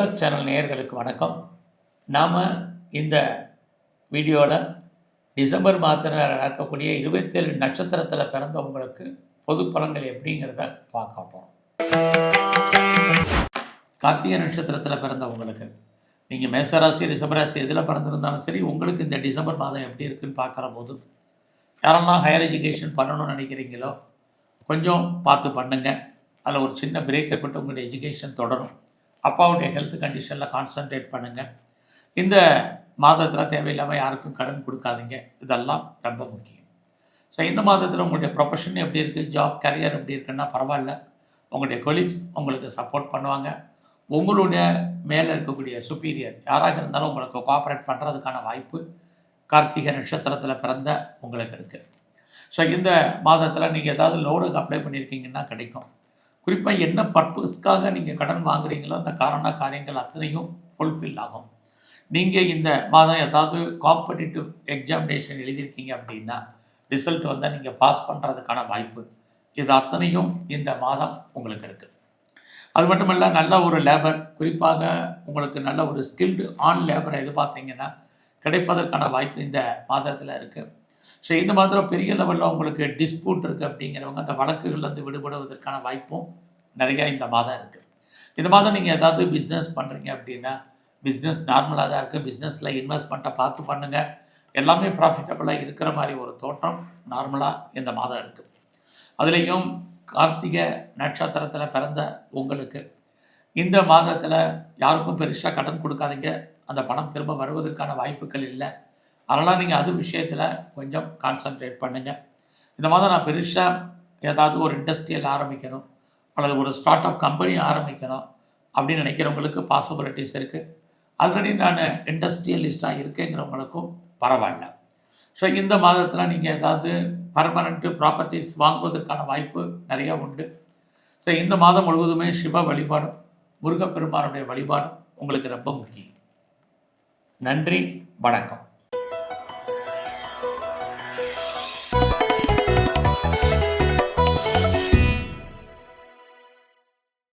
Channel நேயர்களுக்கு வணக்கம். நாம் இந்த வீடியோவில் டிசம்பர் மாதத்தில் நடக்கக்கூடிய இருபத்தேழு நட்சத்திரத்தில் பிறந்தவங்களுக்கு பொது பலன்கள் எப்படிங்கிறத பார்க்க போகிறோம் கார்த்திகை நட்சத்திரத்தில் பிறந்தவங்களுக்கு நீங்கள் மேசராசி ரிஷபராசி எதில் பிறந்திருந்தாலும் சரி உங்களுக்கு இந்த டிசம்பர் மாதம் எப்படி இருக்குன்னு பார்க்குற போது யாரெல்லாம் ஹையர் எஜுகேஷன் பண்ணணும்னு நினைக்கிறீங்களோ கொஞ்சம் பார்த்து பண்ணுங்கள் அதில் ஒரு சின்ன பிரேக் ஏற்பட்டு உங்களுடைய எஜுகேஷன் தொடரும். அப்பாவுடைய ஹெல்த் கண்டிஷனில் கான்சன்ட்ரேட் பண்ணுங்கள் இந்த மாதத்தில் தேவையில்லாமல் யாருக்கும் கடன் கொடுக்காதீங்க. இதெல்லாம் ரொம்ப முக்கியம். ஸோ இந்த மாதத்தில் உங்களுடைய ப்ரொஃபஷன் எப்படி இருக்குது ஜாப் கரியர் எப்படி இருக்குன்னா பரவாயில்ல. உங்களுடைய கொலீக்ஸ் உங்களுக்கு சப்போர்ட் பண்ணுவாங்க. உங்களுடைய மேலே இருக்கக்கூடிய சுப்பீரியர் யாராக இருந்தாலும் உங்களுக்கு கோஆப்ரேட் பண்ணுறதுக்கான வாய்ப்பு கார்த்திகை நட்சத்திரத்தில் பிறந்த உங்களுக்கு இருக்குது ஸோ இந்த மாதத்தில் நீங்கள் ஏதாவது லோனுக்கு அப்ளை பண்ணியிருக்கீங்கன்னா கிடைக்கும். குறிப்பாக என்ன பர்பஸ்க்காக நீங்கள் கடன் வாங்குறீங்களோ அந்த காரண காரியங்கள் அத்தனையும் ஃபுல்ஃபில் ஆகும். நீங்கள் இந்த மாதம் ஏதாவது காம்படிட்டிவ் எக்ஸாமினேஷன் எழுதியிருக்கீங்க அப்படின்னா ரிசல்ட் வந்தால் நீங்கள் பாஸ் பண்ணுறதுக்கான வாய்ப்பு. இது அத்தனையும் இந்த மாதம் உங்களுக்கு இருக்குது அது மட்டும் இல்லை நல்ல ஒரு லேபர் குறிப்பாக உங்களுக்கு நல்ல ஒரு ஸ்கில்டு ஆன் லேபரை எதிர்பார்த்தீங்கன்னா கிடைப்பதற்கான வாய்ப்பு இந்த மாதத்தில் இருக்குது ஸோ இந்த மாதிரி பெரிய லெவலில் உங்களுக்கு டிஸ்பியூட் இருக்குது அப்படிங்கிறவங்க அந்த வழக்குகள்லேருந்து விடுபடுவதற்கான வாய்ப்பும் நிறையா இந்த மாதம் இருக்குது இந்த மாதம் நீங்கள் ஏதாவது பிஸ்னஸ் பண்ணுறீங்க அப்படின்னா பிஸ்னஸ் நார்மலாக தான் இருக்குது பிஸ்னஸில் இன்வெஸ்ட்மெண்ட்டை பார்த்து பண்ணுங்கள் எல்லாமே ப்ராஃபிட்டபுளாக இருக்கிற மாதிரி ஒரு தோற்றம் நார்மலாக இந்த மாதம் இருக்குது அதுலேயும் கார்த்திகை நட்சத்திரத்தில் பிறந்த உங்களுக்கு இந்த மாதத்தில் யாருக்கும் பெருசாக கடன் கொடுக்காதீங்க. அந்த பணம் திரும்ப வருவதற்கான வாய்ப்புகள் இல்லை. அதனால் நீங்கள் அது விஷயத்தில் கொஞ்சம் கான்சன்ட்ரேட் பண்ணுங்கள் இந்த மாதம் நான் பெருசாக ஏதாவது ஒரு இண்டஸ்ட்ரியல் ஆரம்பிக்கணும். அல்லது ஒரு ஸ்டார்ட் அப் கம்பெனி ஆரம்பிக்கணும் அப்படின்னு நினைக்கிறவங்களுக்கு பாசிபிலிட்டிஸ் இருக்குது ஆல்ரெடி நான் இண்டஸ்ட்ரியலிஸ்டாக இருக்கேங்கிறவங்களுக்கும் பரவாயில்ல. ஸோ இந்த மாதத்தில் நீங்கள் ஏதாவது பர்மனண்ட்டு ப்ராப்பர்ட்டிஸ் வாங்குவதற்கான வாய்ப்பு நிறையா உண்டு. ஸோ இந்த மாதம் முழுவதுமே சிவ வழிபாடும் முருகப்பெருமானுடைய வழிபாடும் உங்களுக்கு ரொம்ப முக்கியம். நன்றி வணக்கம்.